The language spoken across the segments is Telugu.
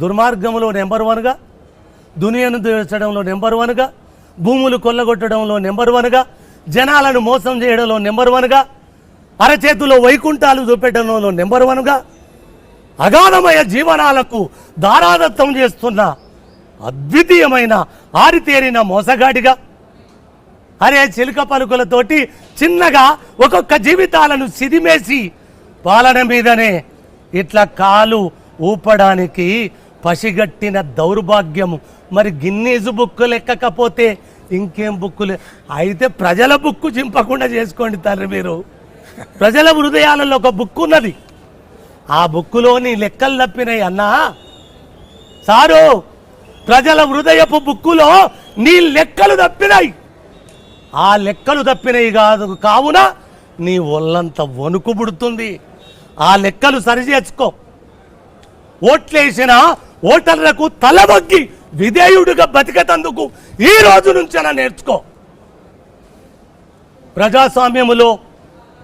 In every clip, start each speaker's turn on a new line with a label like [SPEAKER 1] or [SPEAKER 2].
[SPEAKER 1] దుర్మార్గంలో నెంబర్ వన్గా దునియాను దోచడంలో నెంబర్ వన్గా భూములు కొల్లగొట్టడంలో నెంబర్ వన్గా జనాలను మోసం చేయడంలో నెంబర్ వన్గా అరచేతిలో వైకుంఠాలు చూపెట్టడంలో నెంబర్ వన్గా అగాధమయ జీవనాలకు దారాదత్తం చేస్తున్న అద్వితీయమైన ఆరితేరిన మోసగాడిగా అరే చిలుక పలుకులతోటి చిన్నగా ఒక్కొక్క జీవితాలను సిదిమేసి పాలన మీదనే ఇట్లా కాలు ఊపడానికి పసిగట్టిన దౌర్భాగ్యము. మరి గిన్నీజు బుక్కు లెక్కకపోతే ఇంకేం బుక్కులు అయితే ప్రజల బుక్కు చింపకుండా చేసుకోండి తండ్రి మీరు. ప్రజల హృదయాలలో ఒక బుక్ ఉన్నది ఆ బుక్కులోని లెక్కలు తప్పినాయి అన్నా. సారు ప్రజల హృదయపు బుక్కులో నీ లెక్కలు తప్పినాయి. ఆ లెక్కలు తప్పినాయి కాదు కావున నీ ఒళ్ళంత వణుకు పుడుతుంది. ఆ లెక్కలు సరిచేసుకో. ఓట్లేసిన ఓటర్లకు తలవగ్గి విధేయుడిగా బతికేటందుకు ఈ రోజు నుంచైనా నేర్చుకో. ప్రజాస్వామ్యములో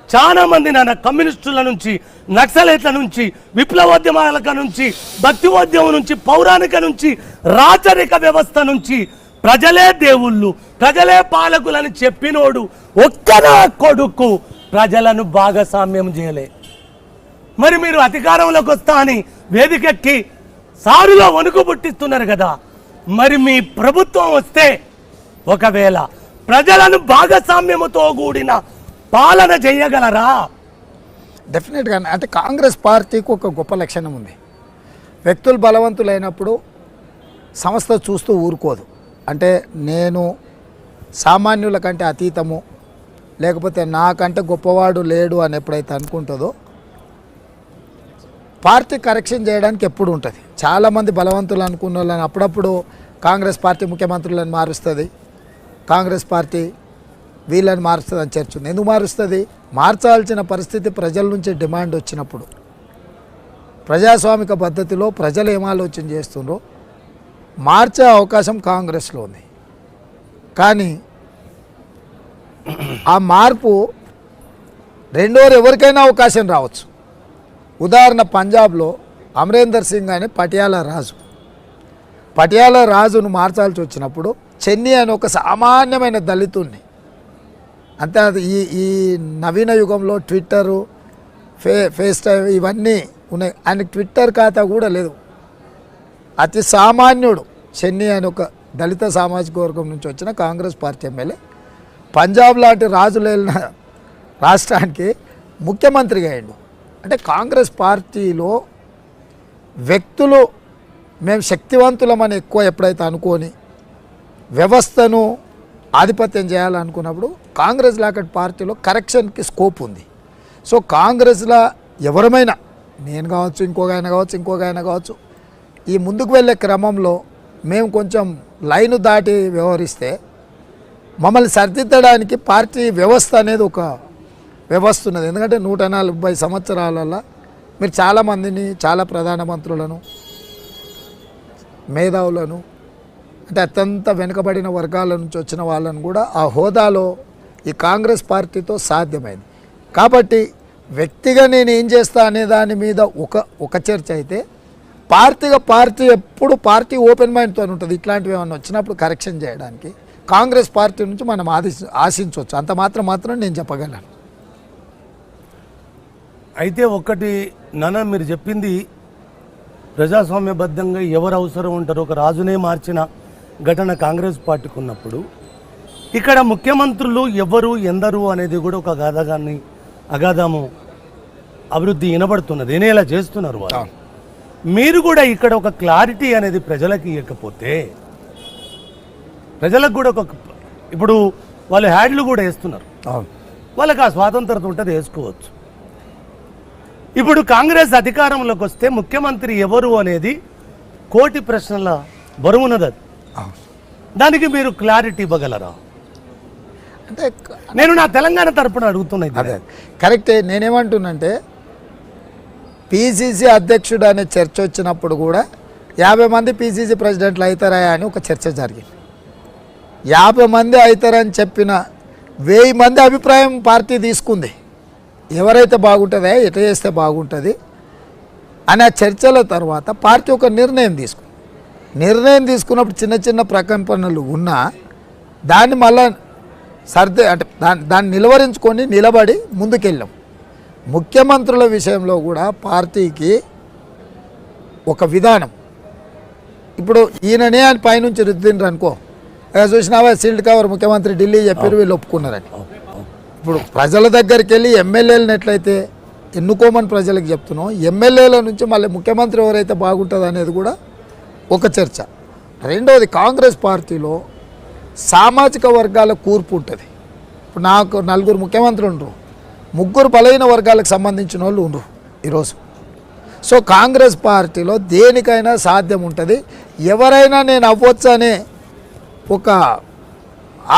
[SPEAKER 1] చాలా మంది నాన్న కమ్యూనిస్టుల నుంచి నక్సలైట్ల నుంచి విప్లవోద్యమాల నుంచి భక్తివోద్యమం నుంచి పౌరాణిక నుంచి రాచరిక వ్యవస్థ నుంచి ప్రజలే దేవుళ్ళు ప్రజలే పాలకులని చెప్పినోడు ఒక్కనా కొడుకు ప్రజలను భాగస్వామ్యం చేయలే. మరి మీరు అధికారంలోకి వస్తా అని వేదికెక్కి సారులో వణుకు పుట్టిస్తున్నారు కదా. మరి మీ ప్రభుత్వం వస్తే ఒకవేళ ప్రజలను భాగస్వామ్యముతో కూడిన పాలన చేయగలరా?
[SPEAKER 2] డెఫినెట్గా అంటే కాంగ్రెస్ పార్టీకి ఒక గొప్ప లక్షణం ఉంది. వ్యక్తులు బలవంతులైనప్పుడు సంస్థ చూస్తూ ఊరుకోదు. అంటే నేను సామాన్యుల కంటే అతీతము లేకపోతే నాకంటే గొప్పవాడు లేడు అని ఎప్పుడైతే అనుకుంటుందో పార్టీ కరెక్షన్ చేయడానికి ఎప్పుడు ఉంటుంది. చాలామంది బలవంతులు అనుకున్న వాళ్ళని అప్పుడప్పుడు కాంగ్రెస్ పార్టీ ముఖ్యమంత్రులను మారుస్తుంది. కాంగ్రెస్ పార్టీ వీళ్ళని మారుస్తుంది అని చర్చ ఉంది. ఎందుకు మారుస్తుంది? మార్చాల్సిన పరిస్థితి ప్రజల నుంచి డిమాండ్ వచ్చినప్పుడు. ప్రజాస్వామిక పద్ధతిలో ప్రజలు ఏం ఆలోచన చేస్తుండ్రో మార్చే అవకాశం కాంగ్రెస్లో ఉంది. కానీ ఆ మార్పు రెండోరు ఎవరికైనా అవకాశం రావచ్చు. ఉదాహరణ పంజాబ్లో అమరేందర్ సింగ్ అనే పటియాల రాజు. పటియాల రాజును మార్చాల్సి వచ్చినప్పుడు చెన్ని అని ఒక సామాన్యమైన దళితుణ్ణి. అంతే ఈ ఈ నవీన యుగంలో ట్విట్టరు ఫే ఫేస్ టైమ్ ఇవన్నీ ఉన్నాయి. ఆయన ట్విట్టర్ ఖాతా కూడా లేదు. అతి సామాన్యుడు చెన్ని అని ఒక దళిత సామాజిక వర్గం నుంచి వచ్చిన కాంగ్రెస్ పార్టీ ఎమ్మెల్యే. పంజాబ్ లాంటి రాజులు వెళ్ళిన రాష్ట్రానికి ముఖ్యమంత్రిగా అయ్యిండు. అంటే కాంగ్రెస్ పార్టీలో వ్యక్తులు మేము శక్తివంతులమని ఎక్కువ ఎప్పుడైతే అనుకొని వ్యవస్థను ఆధిపత్యం చేయాలనుకున్నప్పుడు కాంగ్రెస్ లాంటి పార్టీలో కరెక్షన్కి స్కోప్ ఉంది. సో కాంగ్రెస్లో ఎవరమైనా నేను కావచ్చు ఇంకొక ఆయన కావచ్చు ఇంకొక ఆయన కావచ్చు ఈ ముందుకు వెళ్ళే క్రమంలో మేము కొంచెం లైన్ దాటి వ్యవహరిస్తే మమ్మల్ని సరిదిద్దడానికి పార్టీ వ్యవస్థ అనేది ఒక వ్యవస్థ ఉన్నది ఎందుకంటే నూట నలభై సంవత్సరాలలో మీరు చాలామందిని చాలా ప్రధానమంత్రులను మేధావులను అంటే అత్యంత వెనుకబడిన వర్గాల నుంచి వచ్చిన వాళ్ళను కూడా ఆ హోదాలో ఈ కాంగ్రెస్ పార్టీతో సాధ్యమైంది. కాబట్టి వ్యక్తిగా నేను ఏం చేస్తా అనే దాని మీద ఒక ఒక చర్చ అయితే పార్టీగా పార్టీ ఎప్పుడు పార్టీ ఓపెన్ మైండ్తో ఉంటుంది. ఇట్లాంటివి ఏమైనా వచ్చినప్పుడు కరెక్షన్ చేయడానికి కాంగ్రెస్ పార్టీ నుంచి మనం ఆది ఆశించవచ్చు. అంత మాత్రం మాత్రం నేను చెప్పగలను.
[SPEAKER 1] అయితే ఒక్కటి నాన్న మీరు చెప్పింది ప్రజాస్వామ్యబద్ధంగా ఎవరు అవసరం ఉంటారో? ఒక రాజునే మార్చిన ఘటన కాంగ్రెస్ పార్టీకి ఉన్నప్పుడు ఇక్కడ ముఖ్యమంత్రులు ఎవరు ఎందరు అనేది కూడా ఒక అగాధగాన్ని అగాధము అభివృద్ధి వినబడుతున్నది. వినేలా చేస్తున్నారు వాళ్ళు. మీరు కూడా ఇక్కడ ఒక క్లారిటీ అనేది ప్రజలకు ఇవ్వకపోతే ప్రజలకు కూడా ఒక ఇప్పుడు వాళ్ళు హ్యాడ్లు కూడా వేస్తున్నారు. వాళ్ళకి ఆ స్వాతంత్రత ఉంటుంది వేసుకోవచ్చు. ఇప్పుడు కాంగ్రెస్ అధికారంలోకి వస్తే ముఖ్యమంత్రి ఎవరు అనేది కోటి ప్రశ్నల బరువున్నది అది. దానికి మీరు క్లారిటీ ఇవ్వగలరా?
[SPEAKER 2] అంటే
[SPEAKER 1] నేను నా తెలంగాణ తరపున అడుగుతున్నా ఇది.
[SPEAKER 2] అదే. కరెక్టే నేనేమంటున్నంటే పీసీసీ అధ్యక్షుడు అనే చర్చ వచ్చినప్పుడు కూడా యాభై మంది పీసీసీ ప్రెసిడెంట్లు అవుతారా అని ఒక చర్చ జరిగింది. యాభై మంది అవుతారని చెప్పిన వెయ్యి మంది అభిప్రాయం పార్టీ తీసుకుంది. ఎవరైతే బాగుంటుందో ఎట చేస్తే బాగుంటుంది అనే ఆ చర్చల తర్వాత పార్టీ ఒక నిర్ణయం తీసుకుంది. నిర్ణయం తీసుకున్నప్పుడు చిన్న చిన్న ప్రకంపనలు ఉన్నా దాన్ని మళ్ళా సర్దే అంటే దాన్ని దాన్ని నిలువరించుకొని నిలబడి ముందుకెళ్ళాం. ముఖ్యమంత్రుల విషయంలో కూడా పార్టీకి ఒక విధానం. ఇప్పుడు ఈయననే అని పైనుంచి రుద్దిండ్రు అనుకో చూసినావా సీల్డ్ కవర్ ముఖ్యమంత్రి ఢిల్లీ చెప్పారు వీళ్ళు ఒప్పుకున్నారని. ఇప్పుడు ప్రజల దగ్గరికి వెళ్ళి ఎమ్మెల్యేలను ఎట్లయితే ఎన్నుకోమని ప్రజలకు చెప్తున్నాం ఎమ్మెల్యేల నుంచి మళ్ళీ ముఖ్యమంత్రి ఎవరైతే బాగుంటుంది అనేది కూడా ఒక చర్చ. రెండవది కాంగ్రెస్ పార్టీలో సామాజిక వర్గాల కూర్పు ఉంటుంది. ఇప్పుడు నాకు నలుగురు ముఖ్యమంత్రులు ఉండరు. ముగ్గురు బలైన వర్గాలకు సంబంధించిన వాళ్ళు ఉండరు ఈరోజు. సో కాంగ్రెస్ పార్టీలో దేనికైనా సాధ్యం ఉంటుంది. ఎవరైనా నేను అవ్వచ్చు అనే ఒక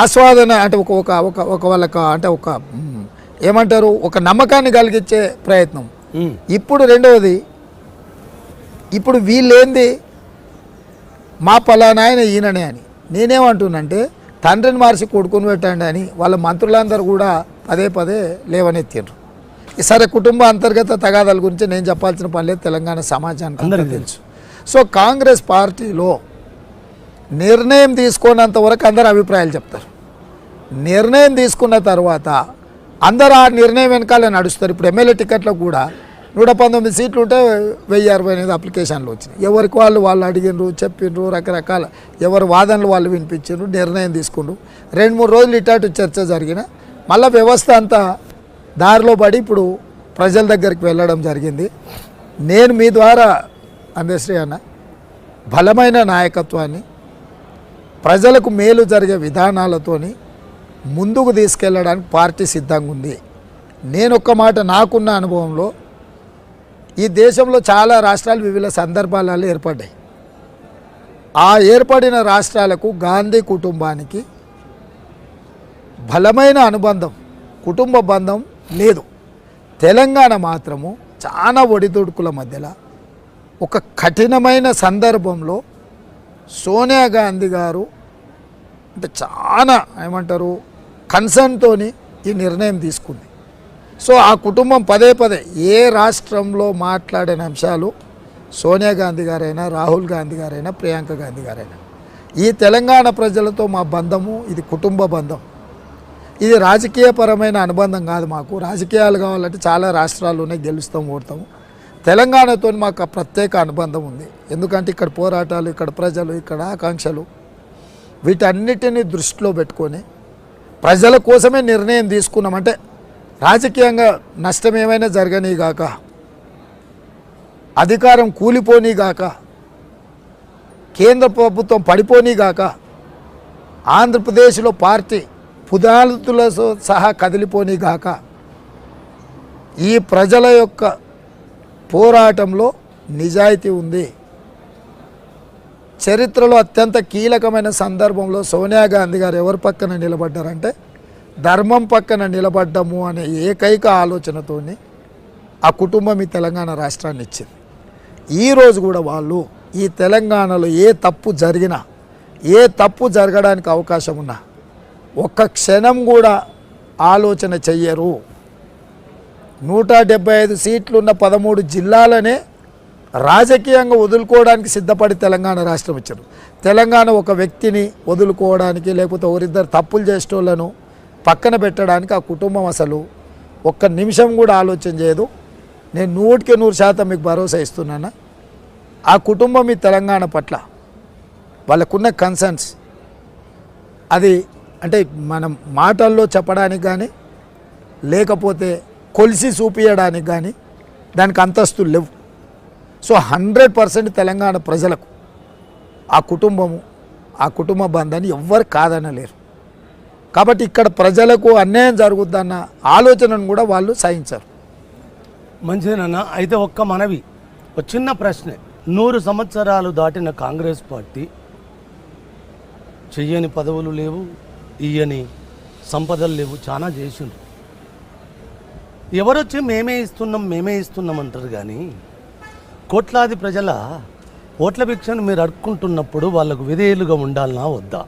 [SPEAKER 2] ఆస్వాదన అంటే ఒక ఒక ఒక ఒక వాళ్ళకి అంటే ఒక ఏమంటారు? ఒక నమ్మకాన్ని కలిగించే ప్రయత్నం. ఇప్పుడు రెండవది ఇప్పుడు వీళ్ళేంది? మా పలానా ఆయన ఈయననే అని. నేనేమంటున్నంటే తండ్రిని మార్చి కొడుకుని పెట్టండి అని వాళ్ళ మంత్రులందరూ కూడా పదే పదే లేవనెత్తిండ్రు సరే కుటుంబ అంతర్గత తగాదాల గురించి నేను చెప్పాల్సిన పని లేదు తెలంగాణ సమాజానికి
[SPEAKER 1] అందరికీ
[SPEAKER 2] తెలుసు. సో కాంగ్రెస్ పార్టీలో నిర్ణయం తీసుకున్నంత వరకు అందరు అభిప్రాయాలు చెప్తారు. నిర్ణయం తీసుకున్న తర్వాత అందరు ఆ నిర్ణయం వెనకాల నడుస్తారు. ఇప్పుడు ఎమ్మెల్యే టికెట్లో కూడా నూట పంతొమ్మిది సీట్లు ఉంటే వెయ్యి అరవై ఎనిమిది అప్లికేషన్లు వచ్చినాయి. ఎవరికి వాళ్ళు వాళ్ళు అడిగినరు చెప్పిండ్రు రకరకాల ఎవరు వాదనలు వాళ్ళు వినిపించిండ్రు నిర్ణయం తీసుకుండ్రు రెండు మూడు రోజులు ఇటాటు చర్చ జరిగిన మళ్ళీ వ్యవస్థ అంతా దారిలో పడి ఇప్పుడు ప్రజల దగ్గరికి వెళ్ళడం జరిగింది. నేను మీ ద్వారా అందశ్రీ అన్న బలమైన నాయకత్వాన్ని ప్రజలకు మేలు జరిగే విధానాలతోని ముందుకు తీసుకెళ్ళడానికి పార్టీ సిద్ధంగా ఉంది. నేను ఒక్క మాట నాకున్న అనుభవంలో ఈ దేశంలో చాలా రాష్ట్రాలు వివిధ సందర్భాలలో ఏర్పడ్డాయి. ఆ ఏర్పడిన రాష్ట్రాలకు గాంధీ కుటుంబానికి బలమైన అనుబంధం కుటుంబ బంధం లేదు. తెలంగాణ మాత్రము చాలా ఒడిదుడుకుల మధ్యలో ఒక కఠినమైన సందర్భంలో సోనియా గాంధీ గారు అంటే చాలా ఏమంటారు కన్సర్న్తో ఈ నిర్ణయం తీసుకుంది. సో ఆ కుటుంబం పదే పదే ఏ రాష్ట్రంలో మాట్లాడిన అంశాలు సోనియా గాంధీ గారైనా రాహుల్ గాంధీ గారైనా ప్రియాంక గాంధీ గారైనా. ఈ తెలంగాణ ప్రజలతో మా బంధము ఇది కుటుంబ బంధం. ఇది రాజకీయపరమైన అనుబంధం కాదు మాకు. రాజకీయాలు కావాలంటే చాలా రాష్ట్రాలు ఉన్నాయి గెలుస్తాం ఓడతాము తెలంగాణతో మాకు ప్రత్యేక అనుబంధం ఉంది. ఎందుకంటే ఇక్కడ పోరాటాలు ఇక్కడ ప్రజలు ఇక్కడ ఆకాంక్షలు వీటన్నిటిని దృష్టిలో పెట్టుకొని ప్రజల కోసమే నిర్ణయం తీసుకున్నామంటే రాజకీయంగా నష్టం ఏమైనా జరగనీగాక అధికారం కూలిపోనీగాక కేంద్ర ప్రభుత్వం పడిపోనీగాక ఆంధ్రప్రదేశ్లో పార్టీ పుదాలతులతో సహా కదిలిపోనీగాక ఈ ప్రజల యొక్క పోరాటంలో నిజాయితీ ఉంది. చరిత్రలో అత్యంత కీలకమైన సందర్భంలో సోనియా గాంధీ గారు ఎవరి పక్కన నిలబడ్డారంటే ధర్మం పక్కన నిలబడ్డము అనే ఏకైక ఆలోచనతోని ఆ కుటుంబం ఈ తెలంగాణ రాష్ట్రాన్ని ఇచ్చింది. ఈరోజు కూడా వాళ్ళు ఈ తెలంగాణలో ఏ తప్పు జరిగినా ఏ తప్పు జరగడానికి అవకాశం ఉన్నా ఒక్క క్షణం కూడా ఆలోచన చెయ్యరు. నూట డెబ్బై ఐదు సీట్లున్న పదమూడు జిల్లాలనే రాజకీయంగా వదులుకోవడానికి సిద్ధపడి తెలంగాణ రాష్ట్రం ఇచ్చారు. తెలంగాణ ఒక వ్యక్తిని వదులుకోవడానికి లేకపోతే ఒకరిద్దరు తప్పులు చేసేటోళ్ళను పక్కన పెట్టడానికి ఆ కుటుంబం అసలు ఒక్క నిమిషం కూడా ఆలోచన చేయదు. నేను నూటికి నూరు శాతం మీకు భరోసా ఇస్తున్నాను? ఆ కుటుంబం ఈ తెలంగాణ పట్ల వాళ్ళకున్న కన్సర్న్స్ అది అంటే మనం మాటల్లో చెప్పడానికి కానీ లేకపోతే కొలిసి చూపించడానికి కానీ దానికి అంతస్తులు లేవు. సో హండ్రెడ్ పర్సెంట్ తెలంగాణ ప్రజలకు ఆ కుటుంబము ఆ కుటుంబ బంధాన్ని ఎవ్వరు కాదనలేరు కాబట్టి ఇక్కడ ప్రజలకు అన్యాయం జరుగుద్దన్న ఆలోచనను కూడా వాళ్ళు సాధించారు
[SPEAKER 1] మంచిదేనన్న అయితే ఒక్క మనవి ఒక చిన్న ప్రశ్నే. నూరు సంవత్సరాలు దాటిన కాంగ్రెస్ పార్టీ చెయ్యని పదవులు లేవు ఇయ్యని సంపదలు లేవు చాలా చేసిండ్రు. ఎవరొచ్చి మేమే ఇస్తున్నాం మేమే ఇస్తున్నాం అంటారు కానీ కోట్లాది ప్రజల ఓట్ల భిక్షను మీరు అడుక్కుంటున్నప్పుడు వాళ్ళకు విధేయులుగా ఉండాలనా వద్దా?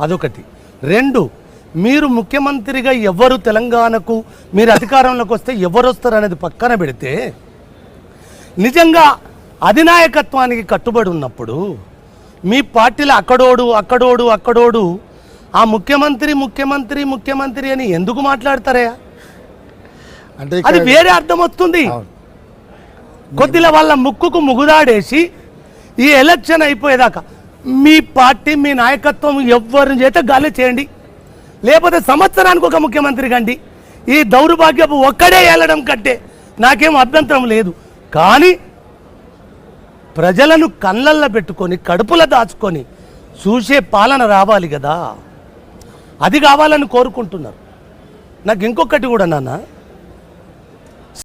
[SPEAKER 1] అదొకటి. రెండు మీరు ముఖ్యమంత్రిగా ఎవరు తెలంగాణకు మీరు అధికారంలోకి వస్తే ఎవరు వస్తారు అనేది పక్కన పెడితే నిజంగా అధినాయకత్వానికి కట్టుబడి ఉన్నప్పుడు మీ పార్టీలో అక్కడోడు అక్కడోడు అక్కడోడు ఆ ముఖ్యమంత్రి ముఖ్యమంత్రి ముఖ్యమంత్రి అని ఎందుకు మాట్లాడతారయ్యా?
[SPEAKER 2] అంటే
[SPEAKER 1] అది వేరే అర్థం వస్తుంది. కొద్దిగా వాళ్ళ ముక్కుకు ముగుదాడేసి ఈ ఎలక్షన్ అయిపోయేదాకా మీ పార్టీ మీ నాయకత్వం ఎవరిని చేత గాలి చేయండి. లేకపోతే సంవత్సరానికి ఒక ముఖ్యమంత్రి కండి. ఈ దౌర్భాగ్యపు ఒక్కడే వెళ్ళడం కంటే నాకేం అభ్యంతరం లేదు. కానీ ప్రజలను కళ్ళల్లో పెట్టుకొని కడుపులో దాచుకొని చూసే పాలన రావాలి కదా. అది కావాలని కోరుకుంటున్నారు. నాకు ఇంకొకటి కూడా నాన్న